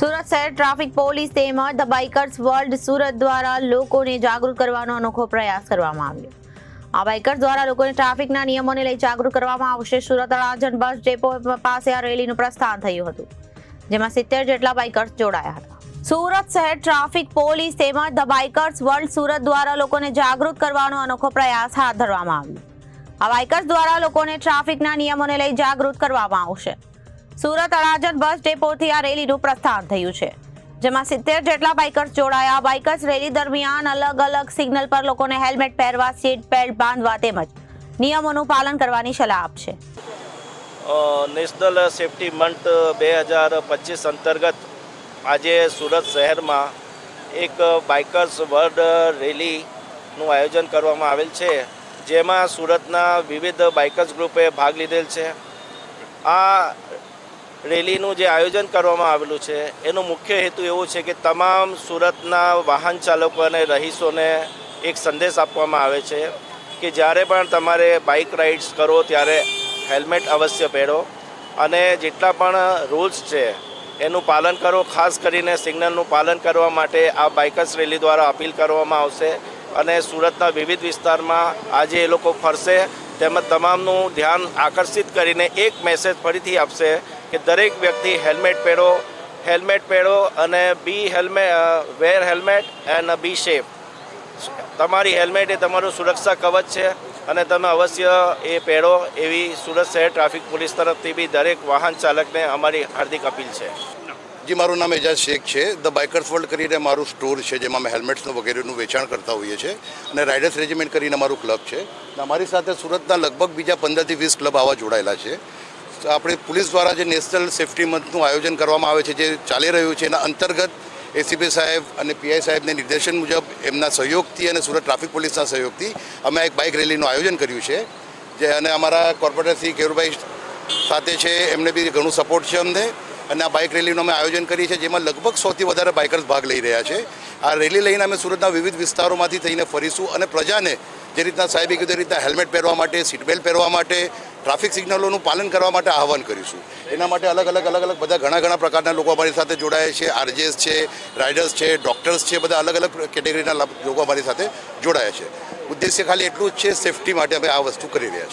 સુરત શહેર traffic police તેમજ the bikers world Surat દ્વારા લોકોને જાગૃત કરવાનો અનોખો પ્રયાસ કરવામાં આવ્યો. આ બાઇકર્સ દ્વારા લોકોને ટ્રાફિકના નિયમોને લઈ જાગૃત કરવામાં આવશે. સુરત અડાજણ બસ ડેપો પાસે આ રેલીનું પ્રસ્થાન થયું હતું, જેમાં સિત્તેર જેટલા બાઇકર્સ જોડાયા હતા. સુરત શહેર ટ્રાફિક પોલીસ તેમજ ધ બાઇકર્સ વર્લ્ડ સુરત દ્વારા લોકોને જાગૃત કરવાનો અનોખો પ્રયાસ હાથ ધરવામાં આવ્યો. આ બાઇકર્સ દ્વારા લોકોને ટ્રાફિકના નિયમોને લઈ જાગૃત કરવામાં આવશે. સુરત અડાજણ બસ ડેપોથી આ રેલીનું પ્રસ્થાન થયું છે, જેમાં સિત્તેર જેટલા બાઇકર્સ જોડાયા. બાઇકર્સ રેલી દરમિયાન અલગ અલગ સિગ્નલ પર લોકોને હેલ્મેટ પહેરવા, સીટ બેલ્ટ બાંધવા તેમજ નિયમોનું પાલન કરવાની સલાહ આપશે નેશનલ સેફ્ટી મંથ બે હજાર પચીસ અંતર્ગત આજે સુરત શહેરમાં એક બાઇકર્સ વર્લ્ડ રેલીનું આયોજન કરવામાં આવેલ છે, જેમાં સુરતના વિવિધ બાઇકર્સ ગ્રુપે ભાગ લીધેલ છે. આ રેલીનું જે આયોજન કરવામાં આવેલું છે, એનો મુખ્ય હેતુ એવો છે કે તમામ સુરતના વાહન ચાલકો અને રહીશોને એક સંદેશ આપવામાં આવે છે કે જ્યારે પણ તમારે બાઇક રાઇડ્સ કરો ત્યારે હેલ્મેટ અવશ્ય પહેરો અને જેટલા પણ રૂલ્સ છે એનું પાલન કરો, ખાસ કરીને સિગ્નલનું પાલન કરવા માટે આ બાઇકર્સ રેલી દ્વારા અપીલ કરવામાં આવશે અને સુરતના વિવિધ વિસ્તારમાં આજે એ લોકો ફરશે. તેમજ તમામનું ધ્યાન આકર્ષિત કરીને એક મેસેજ ફરીથી આપશે કે દરેક વ્યક્તિ હેલ્મેટ પહેરો હેલ્મેટ પહેરો અને be helmet wear helmet and be safe તમારી હેલ્મેટ એ તમારું સુરક્ષા કવચ છે અને તમે અવશ્ય એ પહેરો એવી સુરત શહેર ટ્રાફિક પોલીસ તરફથી બી દરેક વાહન ચાલકને અમારી હાર્દિક અપીલ છે. જી, મારું નામ એજાજ શેખ છે. ધ બાઇકર્સ વર્લ્ડ કરીને મારું સ્ટોર છે, જેમાં અમે હેલ્મેટ્સનું વગેરેનું વેચાણ કરતા હોઈએ છીએ અને રાઇડર્સ રેજિમેન્ટ કરીને અમારું ક્લબ છે. અમારી સાથે સુરતના લગભગ બીજા પંદરથી વીસ ક્લબ આવા જોડાયેલા છે. આપણે પોલીસ દ્વારા જે નેશનલ સેફ્ટી મંથનું આયોજન કરવામાં આવે છે, જે ચાલી રહ્યું છે, એના અંતર્ગત એસીપી સાહેબ અને પીઆઈ સાહેબને નિર્દેશન મુજબ એમના સહયોગથી અને સુરત ટ્રાફિક પોલીસના સહયોગથી અમે એક બાઇક રેલીનું આયોજન કર્યું છે. જે અને અમારા કોર્પોરેટર શ્રી કેરુભાઈ સાથે છે, એમને બી ઘણું સપોર્ટ છે અમને. અને આ બાઇક રેલીનું અમે આયોજન કરીએ છીએ, જેમાં લગભગ સૌથી વધારે બાઇકર્સ ભાગ લઈ રહ્યા છે. આ રેલી લઈને અમે સુરતના વિવિધ વિસ્તારોમાંથી થઈને ફરીશું અને પ્રજાને જે રીતના સાહેબે કીધું રીતના હેલ્મેટ પહેરવા માટે, સીટ બેલ્ટ પહેરવા માટે ટ્રાફિક સિગ્નલોનું પાલન કરવા માટે આહવાન કરીશું. એના માટે અલગ અલગ અલગ અલગ બધા ઘણા ઘણા પ્રકારના લોકો અમારી સાથે જોડાયા છે. આરજેસ છે, રાઇડર્સ છે, ડૉક્ટર્સ છે, બધા અલગ અલગ કેટેગરીના લોકો અમારી સાથે જોડાયા છે. ઉદ્દેશ્ય ખાલી એટલું જ છે, સેફટી માટે અમે આ વસ્તુ કરી રહ્યા છીએ.